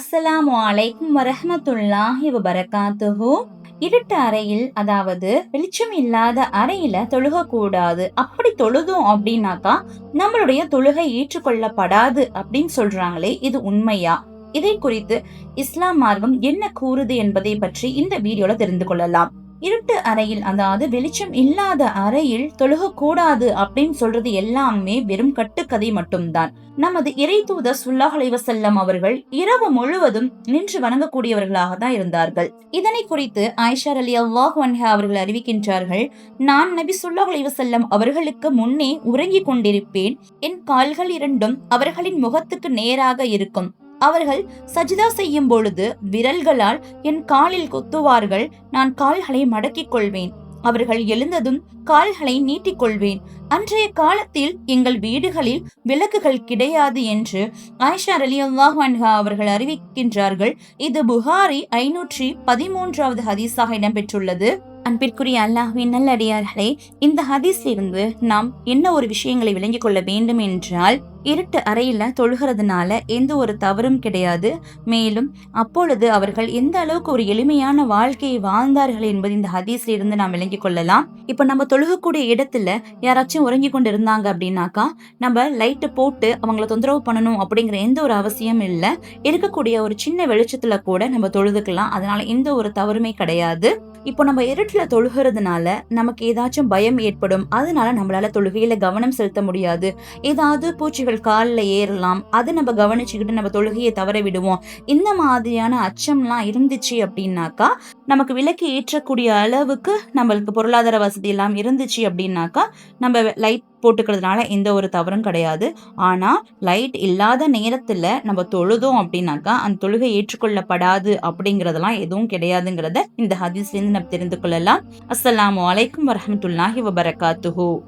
அஸ்ஸலாமு அலைக்கும் வரஹமத்துல்லாஹி வபரகாத்துஹு. இருட்டு அறையில் அதாவது வெளிச்சம் இல்லாத அறையில தொழுகக்கூடாது. அப்படி தொழுதும் அப்படின்னாக்கா நம்மளுடைய தொழுகை ஏற்றுக்கொள்ளப்படாது அப்படின்னு சொல்றாங்களே இது உண்மையா? இதை குறித்து இஸ்லாம் மார்க்கம் என்ன கூறுது என்பதை பற்றி இந்த வீடியோல தெரிந்து கொள்ளலாம். இருட்டு அறையில் அதாவது வெளிச்சம் இல்லாத அறையில் தொழுகக்கூடாது அப்படின்னு சொல்றது எல்லாமே வெறும் கட்டுக்கதை மட்டும்தான். நமது இறை தூதர் சுல்லாஹலை வசல்லம் அவர்கள் இரவு முழுவதும் நின்று வணங்கக்கூடியவர்களாக தான் இருந்தார்கள். இதனை குறித்து ஆயிஷா அலி அல்லாஹ் அவர்கள் அறிவிக்கின்றார்கள் நான் நபி சுல்லாஹலை வசல்லம் அவர்களுக்கு முன்னே உறங்கிக் கொண்டிருப்பேன். என் கால்கள் இரண்டும் அவர்களின் முகத்துக்கு நேராக இருக்கும். அவர்கள் சஜிதா செய்யும் பொழுது விரல்களால் என் காலில் குத்துவார்கள். நான் கால்களை மடக்கிக் கொள்வேன். அவர்கள் எழுந்ததும் கால்களை நீட்டிக் கொள்வேன் அன்றைய காலத்தில் எங்கள் வீடுகளில் விளக்குகள் கிடையாது என்று ஆயிஷா அலி அல்லாஹ்வான்ஹா அவர்கள் அறிவிக்கின்றார்கள். இது புகாரி ஐநூற்றி பதிமூன்றாவது ஹதீஸாக இடம்பெற்றுள்ளது. அன்பிற்குரிய அல்லாஹ்வின் நல்லடியார்களே இந்த ஹதீஸிலிருந்து நாம் என்ன ஒரு விஷயங்களை விளங்கிக் கொள்ள வேண்டும் என்றால் இருட்டு அறையில் தொழுகிறதுனால எந்த ஒரு தவறும் கிடையாது. மேலும் அப்பொழுது அவர்கள் எந்த அளவுக்கு ஒரு எளிமையான வாழ்க்கையை வாழ்ந்தார்கள் என்பது இந்த ஹதீஸ்ல இருந்து நாம் விளங்கிக் கொள்ளலாம். இப்ப நம்ம தொழுகக்கூடிய இடத்துல யாராச்சும் உறங்கி கொண்டு இருந்தாங்க அப்படின்னாக்கா நம்ம லைட்டு போட்டு அவங்கள தொந்தரவு பண்ணணும் அப்படிங்கிற எந்த ஒரு அவசியம் இல்லை. இருக்கக்கூடிய ஒரு சின்ன வெளிச்சத்துல கூட நம்ம தொழுதுக்கலாம். அதனால எந்த ஒரு தவறுமே கிடையாது. இப்போ நம்ம இருட்டில் தொழுகிறதுனால நமக்கு ஏதாச்சும் பயம் ஏற்படும். அதனால நம்மளால தொழுகையில கவனம் செலுத்த முடியாது. ஏதாவது பூச்சிகள் காலில் ஏறலாம். அதை நம்ம கவனிச்சுக்கிட்டு நம்ம தொழுகையை தவற விடுவோம். இந்த மாதிரியான அச்சம்லாம் இருந்துச்சு அப்படின்னாக்கா நமக்கு விலக்கு ஏற்றக்கூடிய அளவுக்கு நம்மளுக்கு பொருளாதார வசதி எல்லாம் இருந்துச்சு அப்படின்னாக்கா நம்ம லைட் போட்டுக்கிறதுனால எந்த ஒரு தவறும் கிடையாது. ஆனால் லைட் இல்லாத நேரத்தில் நம்ம தொழுதோம் அப்படின்னாக்கா அந்த தொழுகை ஏற்றுக்கொள்ளப்படாது அப்படிங்கறதெல்லாம் எதுவும் கிடையாதுங்கிறத இந்த ஹதீஸ்லேருந்து நம்ம தெரிந்து கொள்ளலாம். அஸ்லாம் அலைக்கும் வரமத்துல்லாஹி வபரகாத்துஹூ.